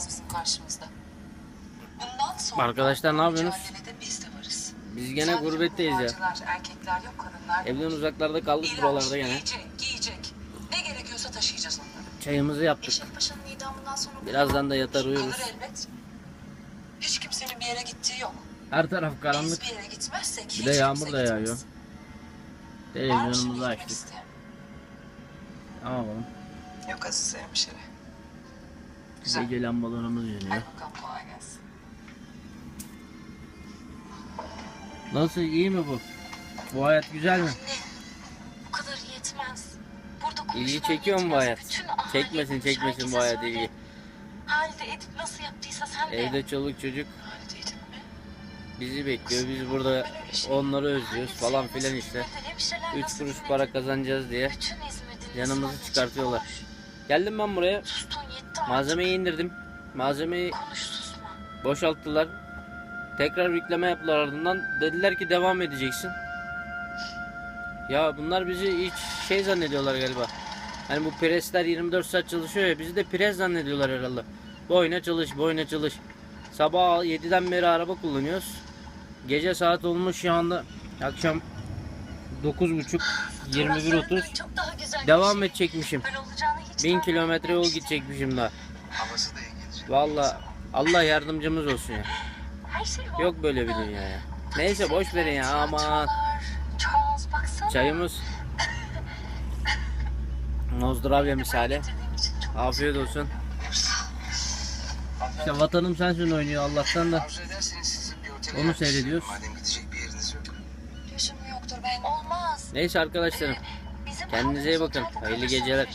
olamaz bizim karşımızda. Bundan sonra Arkadaşlar ne yapıyorsunuz? mücadelede biz de varız. Biz gene Sadece gurbetteyiz ya. kulvarcılar, erkekler yok kadınlar. Evden uzaklarda kaldık İlaç, buralarda gene. Yiyecek, giyecek. Ne gerekiyorsa taşıyacağız onları. Çayımızı yaptık. Eşref Paşa'nın idamından sonra... Birazdan da yatar Kalır uyuruz. elbet. Hiç kimsenin bir yere gittiği yok. Her taraf karanlık. Biz bir yere gitmezsek Bir de yağmur da yağıyor. gitmez. Var mı şimdi Televizyonumuzu gitmek açtık. isteyen? Ne yapalım? Yok Aziz hemşire. Güzel. Gece lambalarımız yanıyor. Hadi bakalım kolay gelsin. Nasıl iyi mi bu? Bu hayat güzel mi? Anne, bu kadar yetmez. Burada konuşman İlgi çekiyor mu bu yetmez. hayat? Bütün aile Çekmesin çekmesin herkese bu hayat söyle. ilgi. Halide Edip nasıl yaptıysa sen de yap. Evde çoluk çocuk mi? bizi bekliyor. Biz burada onları özlüyoruz falan filan işte. Hemşireler 3 nasıl kuruş para kazanacağız diye Bütün yanımızı çıkartıyorlar. konuş. Geldim ben buraya. Sustun. Malzemeyi indirdim. Malzemeyi boşalttılar. Tekrar yükleme yaptılar ardından. Dediler ki devam edeceksin. Ya bunlar bizi hiç şey zannediyorlar galiba. Hani bu presler 24 saat çalışıyor ya bizi de pres zannediyorlar herhalde. Boyuna çalış, boyuna çalış. Sabah 7'den beri araba kullanıyoruz. Gece saat olmuş şu anda akşam 9.30 21.30 Çok daha güzel bir devam şey. edecekmişim. Böyle olacağını hiç 1000 tahmin kilometre yol gidecekmişim daha. Havası da İngilizce. Valla Allah yardımcımız olsun ya. Her şey Yok böyle bir dünya ya. Neyse boş verin ya aman. Çayımız Nozdravya misali. Afiyet olsun. İşte vatanım sensin oynuyor Allah'tan da. Onu seyrediyoruz. Madem gidecek bir yeriniz yok. Yaşım yoktur ben. Olmaz. Neyse arkadaşlarım. Bizim Kendinize iyi bakın. Hayırlı geceler.